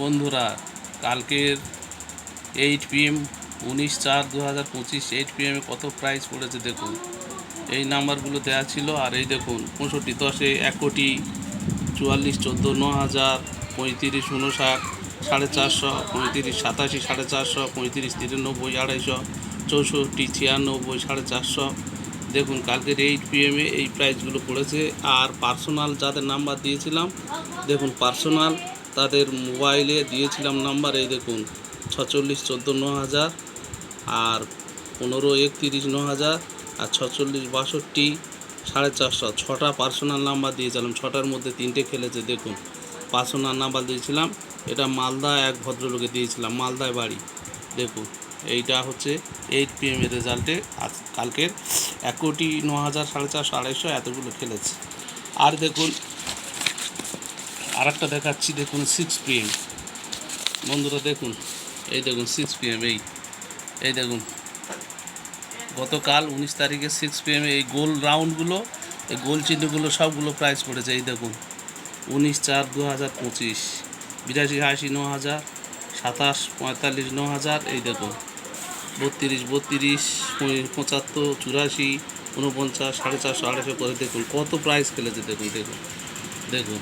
বন্ধুরা, কালকের eight PM উনিশ চার দু হাজার পঁচিশ এইট পিএমে কত প্রাইস পড়েছে দেখুন। এই নাম্বারগুলো দেওয়া ছিল, আর এই দেখুন, পঁয়ষট্টি দশে এক কোটি চুয়াল্লিশ চোদ্দ ন হাজার পঁয়ত্রিশ উনষাট সাড়ে চারশো পঁয়ত্রিশ সাতাশি, সাড়ে চারশো পঁয়ত্রিশ তিরানব্বই, আড়াইশো চৌষট্টি ছিয়ানব্বই, সাড়ে চারশো। দেখুন, কালকের এইট পিএমে এই প্রাইসগুলো পড়েছে, আর পার্সোনাল যাদের নাম্বার দিয়েছিলাম, দেখুন পার্সোনাল তাদের মোবাইলে দিয়েছিলাম নাম্বার, এই দেখুন, ছচল্লিশ চোদ্দ ন হাজার আর পনেরো একতিরিশ ন হাজার আর ছচল্লিশ বাষট্টি সাড়ে চারশো। ছটা পার্সোনাল নাম্বার দিয়েছিলাম, ছটার মধ্যে তিনটে খেলেছে, দেখুন পার্সোনাল নাম্বার দিয়েছিলাম। এটা মালদা এক ভদ্রলোকে দিয়েছিলাম, মালদায় বাড়ি, দেখুন, এইটা হচ্ছে এইট পিএম এর রেজাল্টে আজ কালকের। এক কোটি ন হাজার সাড়ে চারশো আড়াইশো এতগুলো খেলেছে। আর দেখুন আর একটা দেখাচ্ছি, দেখুন সিক্স পিএম বন্ধুরা, দেখুন, এই দেখুন সিক্স পিএম এই এই দেখুন। গতকাল উনিশ তারিখে সিক্স পিএমে এই গোল রাউন্ডগুলো, এই গোল চিহ্নগুলো সবগুলো প্রাইস পড়েছে, এই দেখুন। উনিশ চার দু হাজার পঁচিশ, বিরাশি আশি ন হাজার, সাতাশ পঁয়তাল্লিশ ন হাজার, এই দেখুন। বত্রিশ বত্রিশ পঁচাত্তর, চুরাশি উনপঞ্চাশ সাড়ে চারশো, আড়াইশো করে, দেখুন, কত প্রাইস খেলেছে, দেখুন দেখুন দেখুন।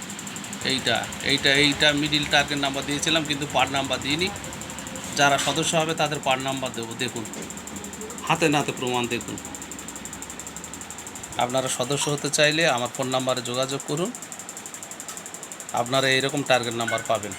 এইটা এইটা এইটা মিডিল টার্গেট নাম্বার দিয়েছিলাম, কিন্তু পার নাম্বার দিইনি। যারা সদস্য হবে তাদের পার নাম্বার দেবো, দেখুন। হাতে নাতে প্রমাণ দেখুন। আপনারা সদস্য হতে চাইলে আমার ফোন নাম্বারে যোগাযোগ করুন। আপনারা এইরকম টার্গেট নাম্বার পাবেন।